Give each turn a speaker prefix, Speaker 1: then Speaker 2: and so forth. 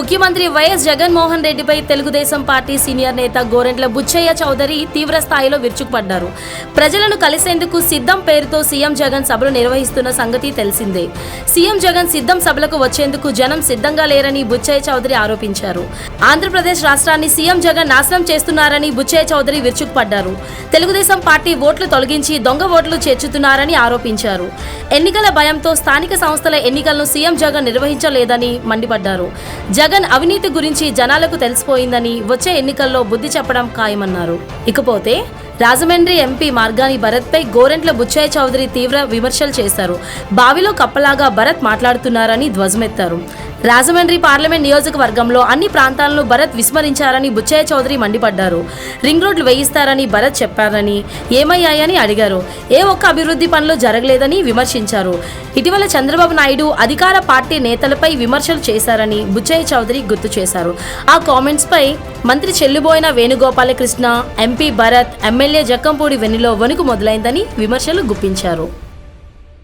Speaker 1: ముఖ్యమంత్రి వైఎస్ జగన్మోహన్ రెడ్డిపై Telugu Desam party senior నేత గోరెంట్ల బుచ్చయ్య చౌదరి తీవ్ర స్థాయిలో విరుచుకుపడ్డారు. ప్రజలను కలిసేందుకు సిద్ధం పేరుతో సీఎం జగన్ సభలు నిర్వహిస్తున్న సంగతి తెలిసిందే. సీఎం జగన్ సిద్ధం సభలకు వచ్చేందుకు జనం సిద్ధంగా లేరని బుచ్చయ్య చౌదరి ఆరోపించారు. ఆంధ్రప్రదేశ్ రాష్ట్రాన్ని సీఎం జగన్ నాశనం చేస్తున్నారని బుచ్చయ్య చౌదరి విరుచుకుపడ్డారు. తెలుగుదేశం పార్టీ ఓట్లు తొలగించి దొంగ ఓట్లు చేర్చుతున్నారని ఆరోపించారు. ఎన్నికల భయంతో స్థానిక సంస్థల ఎన్నికలను సీఎం జగన్ నిర్వహించలేదని మండిపడ్డారు. జగన్ అవినీతి గురించి జనాలకు తెలిసిపోయిందని వచ్చే ఎన్నికల్లో బుద్ధి చెప్పడం ఖాయమన్నారు. ఇకపోతే రాజమండ్రి ఎంపీ మార్గాని భరత్పై గోరెంట్ల బుచ్చయ్య చౌదరి తీవ్ర విమర్శలు చేశారు. బావిలో కప్పలాగా భరత్ మాట్లాడుతున్నారని ధ్వజమెత్తారు. రాజమండ్రి పార్లమెంట్ నియోజకవర్గంలో అన్ని ప్రాంతాలను భరత్ విస్మరించారని బుచ్చయ్య చౌదరి మండిపడ్డారు. రింగ్ రోడ్లు వేయిస్తారని భరత్ చెప్పారని ఏమయ్యాయని అడిగారు. ఏ ఒక్క అభివృద్ధి పనులు జరగలేదని విమర్శించారు. ఇటీవల చంద్రబాబు నాయుడు అధికార పార్టీ నేతలపై విమర్శలు చేశారని బుచ్చయ్య చౌదరి గుర్తు చేశారు. ఆ కామెంట్స్పై మంత్రి చెల్లిబోయిన వేణుగోపాలకృష్ణ ఎంపీ భరత్ ఎమ్మెల్యే జక్కంపూడి వెన్నులో వణుకు మొదలైందని విమర్శలు గుప్పించారు.